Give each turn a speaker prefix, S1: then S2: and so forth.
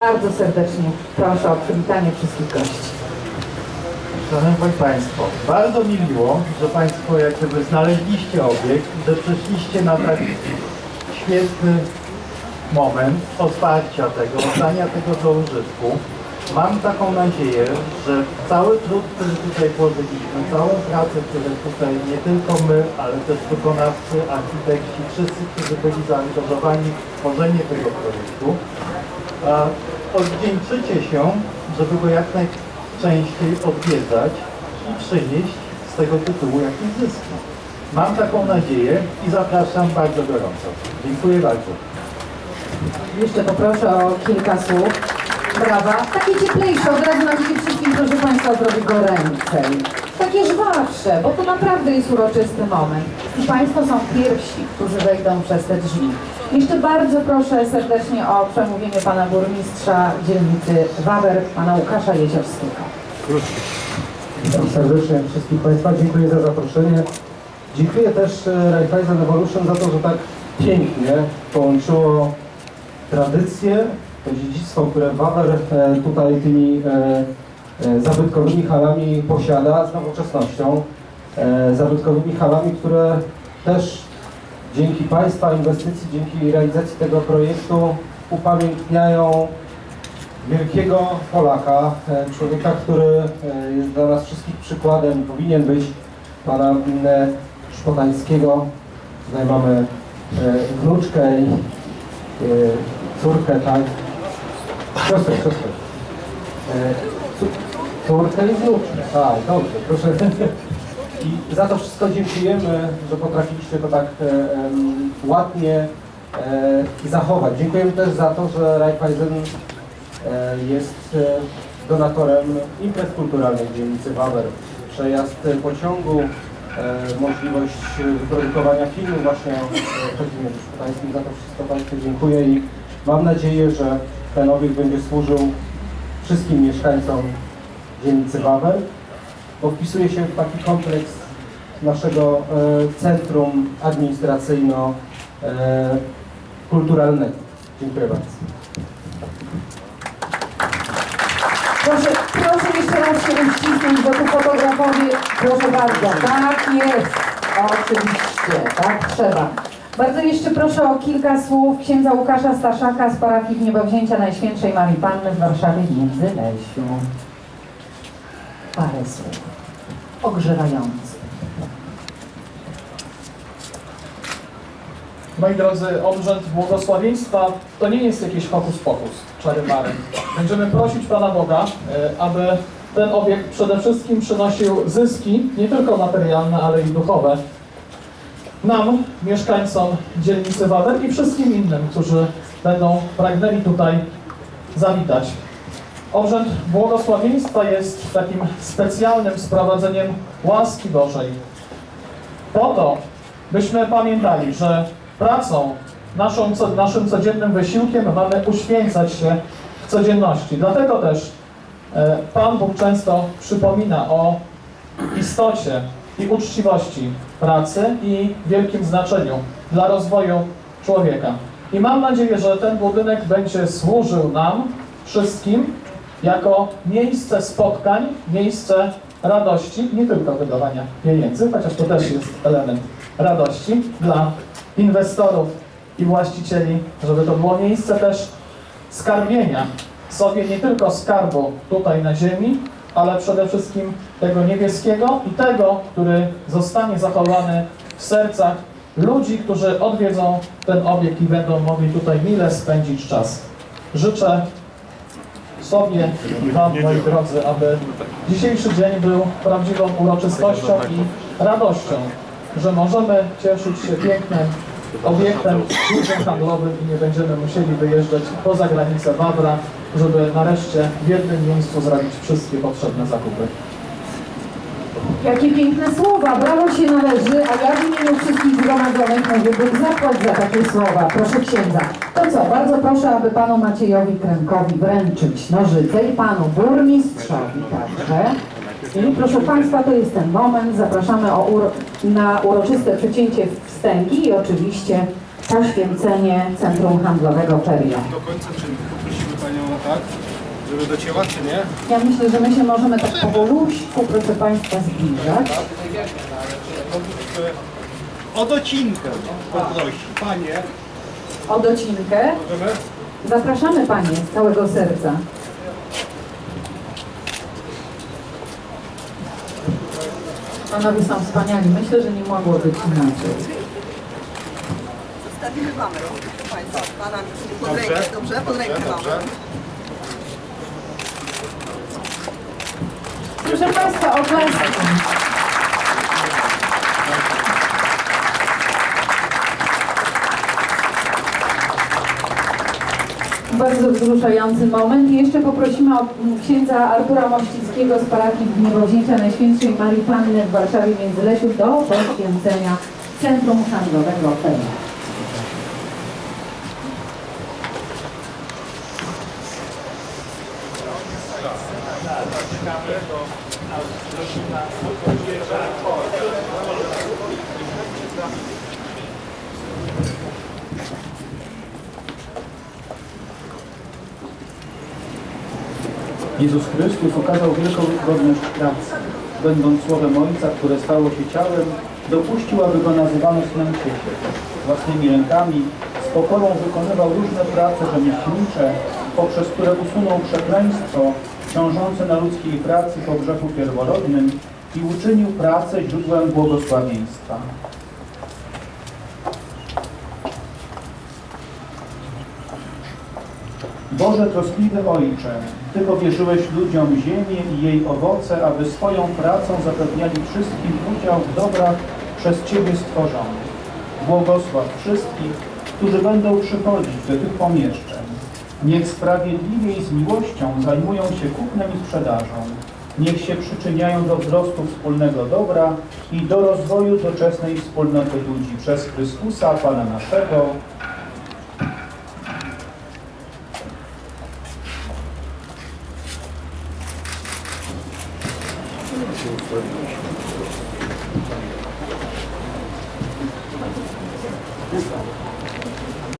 S1: Bardzo serdecznie proszę o przywitanie wszystkich gości.
S2: Szanowni Państwo, bardzo mi miło, że Państwo jak gdyby znaleźliście obiekt, że przyszliście na tak świetny moment otwarcia tego, oddania tego do użytku. Mam taką nadzieję, że cały trud, który tutaj włożyliśmy, całą pracę, którą tutaj nie tylko my, ale też wykonawcy, architekci, wszyscy, którzy byli zaangażowani w tworzenie tego projektu, odwdzięczycie się, żeby go jak najczęściej odwiedzać i przynieść z tego tytułu jakieś zyski. Mam taką nadzieję i zapraszam bardzo gorąco. Dziękuję bardzo.
S1: Jeszcze poproszę o kilka słów. Brawa. Takie cieplejsze, od razu na widzicie wszystkim, proszę Państwa, zrobię goręcej. Takie żwawsze, bo to naprawdę jest uroczysty moment. I Państwo są pierwsi, którzy wejdą przez te drzwi. Jeszcze bardzo proszę serdecznie o przemówienie Pana Burmistrza dzielnicy Wawer, Pana Łukasza Jeziorskiego.
S3: Witam serdecznie wszystkich Państwa. Dziękuję za zaproszenie. Dziękuję też e, Raiffeisen Evolution za to, że tak pięknie połączyło tradycję, to dziedzictwo, które Wawer e, tutaj tymi e, zabytkowymi halami posiada z nowoczesnością. Zabytkowymi halami, które też dzięki Państwa inwestycji, dzięki realizacji tego projektu upamiętniają wielkiego Polaka, e, człowieka, który e, jest dla nas wszystkich przykładem, powinien być pana mm, Szpotańskiego. Tutaj mamy e, wnuczkę i e, córkę, tak? Siostrę, siostrę. E, Córkę i wnuczkę, tak, dobrze, proszę. I za to wszystko dziękujemy, że potrafiliście to tak em, ładnie e, zachować. Dziękujemy też za to, że Raiffeisen e, jest donatorem imprez kulturalnych w dzielnicy Wawer. Przejazd pociągu, możliwość wyprodukowania filmu właśnie w Szpotańskim. Za to wszystko Państwu dziękuję i mam nadzieję, że ten obiekt będzie służył wszystkim mieszkańcom dzielnicy Wawer, bo wpisuje się w taki kompleks naszego e, centrum administracyjno-kulturalnego. Dziękuję bardzo.
S1: Proszę, proszę jeszcze raz się uścisnąć, bo tu fotografowie, proszę bardzo, tak jest, oczywiście, tak trzeba. Bardzo jeszcze proszę o kilka słów księdza Łukasza Staszaka z parafii Niebowzięcia Najświętszej Marii Panny w Warszawie Międzylesiu. Parę słów ogrzewających.
S4: Moi drodzy, obrzęd błogosławieństwa to nie jest jakiś hokus pokus, czary mary. Będziemy prosić Pana Boga, e, aby ten obiekt przede wszystkim przynosił zyski, nie tylko materialne, ale i duchowe, nam, mieszkańcom dzielnicy Wawer i wszystkim innym, którzy będą pragnęli tutaj zawitać. Obrzęd błogosławieństwa jest takim specjalnym sprowadzeniem łaski Bożej, po to, byśmy pamiętali, że pracą, naszą, naszym codziennym wysiłkiem mamy uświęcać się w codzienności. Dlatego też e, Pan Bóg często przypomina o istocie i uczciwości pracy i wielkim znaczeniu dla rozwoju człowieka. I mam nadzieję, że ten budynek będzie służył nam wszystkim jako miejsce spotkań, miejsce radości, nie tylko wydawania pieniędzy, chociaż to też jest element radości dla inwestorów i właścicieli, żeby to było miejsce też skarbienia sobie nie tylko skarbu tutaj na ziemi, ale przede wszystkim tego niebieskiego i tego, który zostanie zachowany w sercach ludzi, którzy odwiedzą ten obiekt i będą mogli tutaj mile spędzić czas. Życzę sobie Wam, moi drodzy, aby dzisiejszy dzień był prawdziwą uroczystością i radością, że możemy cieszyć się pięknym obiektem dużym handlowym i nie będziemy musieli wyjeżdżać poza granicę Wawra, żeby nareszcie w jednym miejscu zrobić wszystkie potrzebne zakupy.
S1: Jakie piękne słowa, brawo się należy, a ja w imieniu wszystkich zgromadzonych mówiłbym zapłać za takie słowa. Proszę księdza. To co, bardzo proszę, aby panu Maciejowi Krękowi wręczyć nożyce i panu burmistrzowi także. I proszę państwa, to jest ten moment, zapraszamy o na uroczyste przecięcie wstęgi i oczywiście poświęcenie Centrum Handlowego Perio.
S5: do końca, czyli poprosimy Panią tak? Żeby docięła, czy nie?
S1: Ja myślę, że my się możemy tak powoluśku, proszę Państwa, zbliżać.
S5: O docinkę poprosi. Panie,
S1: O docinkę.
S5: możemy?
S1: Zapraszamy Panie z całego serca. Panowie są wspaniali. Myślę, że nie mogło być inaczej.
S6: Zostawimy mamę, proszę Państwa. Pana pod rękę, dobrze? Pod rękę mamę.
S1: Proszę Państwa, oklaski. Bardzo wzruszający moment. I jeszcze poprosimy o księdza Artura Mościckiego z parafii Gniewowzięcia Najświętszej Marii Panny w Warszawie Międzylesiu do poświęcenia Centrum Handlowego.
S7: Jezus Chrystus okazał wielką godność pracy. Będąc słowem Ojca, które stało się ciałem, dopuścił, aby go nazywano Synem Świecie. Własnymi rękami z pokorą wykonywał różne prace rzemieślnicze, poprzez które usunął przekleństwo ciążące na ludzkiej pracy po grzechu pierworodnym i uczynił pracę źródłem błogosławieństwa. Boże troskliwy Ojcze, Ty powierzyłeś ludziom ziemię i jej owoce, aby swoją pracą zapewniali wszystkim udział w dobrach przez Ciebie stworzonych. Błogosław wszystkich, którzy będą przychodzić do tych pomieszczeń. Niech sprawiedliwie i z miłością zajmują się kupnem i sprzedażą. Niech się przyczyniają do wzrostu wspólnego dobra i do rozwoju doczesnej wspólnoty ludzi przez Chrystusa, Pana naszego.